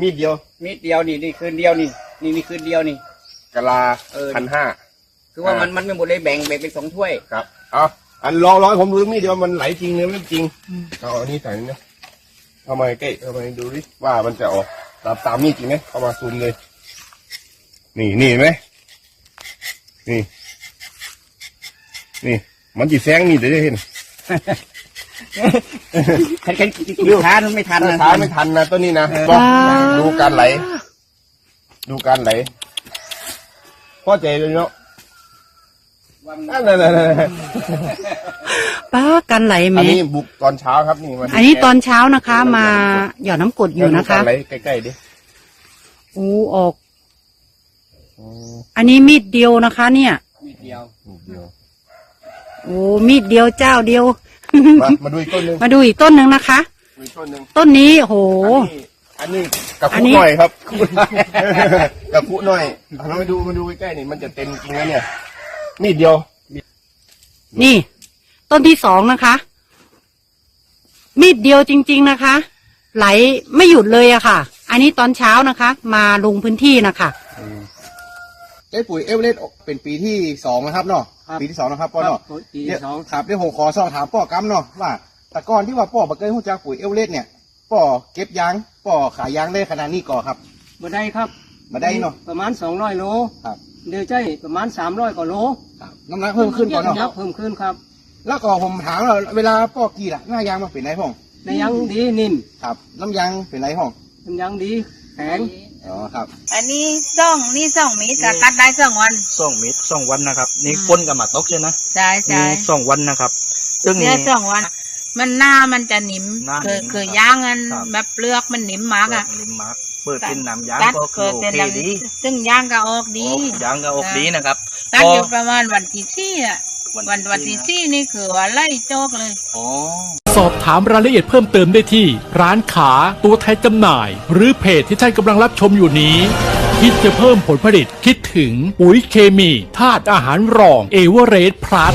มีดเดียวมีดเดียวนี่นี่คืนเดียวนี่นี่นี่คืนเดียวนี่ กะลาเออ พันห้า คือว่าอ่ามั มันมันไม่หมดเลยแบ่งแบ่งเป็นสองถ้วย ครับเอาอันลองร้อยผมดูมีดเดียวมันไหลจริงหรือไม่จริงเอาอันนี้ใส่นี่นะเข้ามาใกล้เข้ามาดูดิว่ามันจะออกตามตามมีดจริงไหมเข้ามาซูมเลย นี่นี่เห็นไหมนี่ นี่ มันจีแซงมีดเดี๋ยวจะเห็น แค่แค่ช้ามันไม่ทันนะช้าไม่ทันนะต้นนี้นะเออบอกดูการไหล ดูการไหลพ่อใจเลยเนาะนั่นนั่นนั่นนั่นป้ากันไหลไหมอันนี้บุกตอนเช้าครับนี่มันอันนี้ตอนเช้านะคะ มาหย่อดน้ำกรดอยู่นะคะดูการไหลใกล้ๆดิอู้ออก อันนี้มีดเดียวนะคะ เนี่ย มีเดียวนิดเดียว โอ้มีดเดียวเจ้าเดียว มามาดูอีกต้นหนึ่งมาดูอีกต้นหนึ่งนะคะ ดูอีกต้นหนึ่งต้นนี้โห อันนี้อันนี้กับอันคุนี้ หน่อยครับกับคุหน่อยเรามาดูมาดูใกล้ๆนี่มันจะเต็มจริงนะเนี่ยมีดเดียว นี่ ต้นที่สองนะคะ มีดเดียวจริง ๆนะคะ ไหลไม่หยุดเลยอะค่ะ อันนี้ตอนเช้านะคะ มาลงพื้นที่นะคะ ใช้ปุ๋ยเอเวอเรสต์เป็นปีที่สองนะครับเนาะปีที่สองนะครับป้อเนาะปีเดี๋ยวสอง ครับเดี๋ยวผมขอสอบถามป้อกำเนาะว่าแต่ก่อนที่ว่าป้อบักเกยหูจักปุ๋ยเอเวอเรสต์เนี่ยป้อเก็บยางป้อขายยางได้ขนาดนี้ก่อครับมาได้ครับมาได้เนาะประมาณสองร้อยโล ครับเดี๋ยวใจประมาณสามร้อยกว่าโลครับน้ำหนักเพิ่มขึ้นก่อนเนาะยับเพิ่มขึ้นครับ แล้วก็ผมถามว่าเวลาป้อกี่ล่ะหน้ายางมันเป็นไรพ่องในยังดีนิ่มครับ น้ำยางเป็นไรพ่องมันยังดีแข็ง อ๋อครับ อันนี้ซ่องนี่ซ่องมีสกัดได้สองวันสองเมตรสองวันนะครับ นี่ก้นกับหมาตกใช่นะใช่ใช่นี่สองวันนะครับซึ่งเนี่นี่ยสองวัน มันหน้ามันจะหนิมหน้าคือหนิมคือครับย่างอันครับ แบบเปลือกมันหนิมมากอะลิมมาร์กเปิดเป็นน้ำยางกัดก็คืเกิอดโอเป็นเคลดีำซึ่งย่างก็ออกดีโอ้ยางก็โอเคดีนะครับกัดพออยู่ประมาณวันที่สี่อะวันวันที่สี่นี่คือว่าไล่โจกเลย อ๋อส อบถามรายละเอียดเพิ่มเติมได้ที่ ร้านขาตัวแทนจำหน่าย หรือเพจที่ท่านกำลังรับชมอยู่นี้ คิดจะเพิ่มผลผลิตคิดถึงปุ๋ยเคมีธาตุอาหารรองเอเวอเรสต์พลัส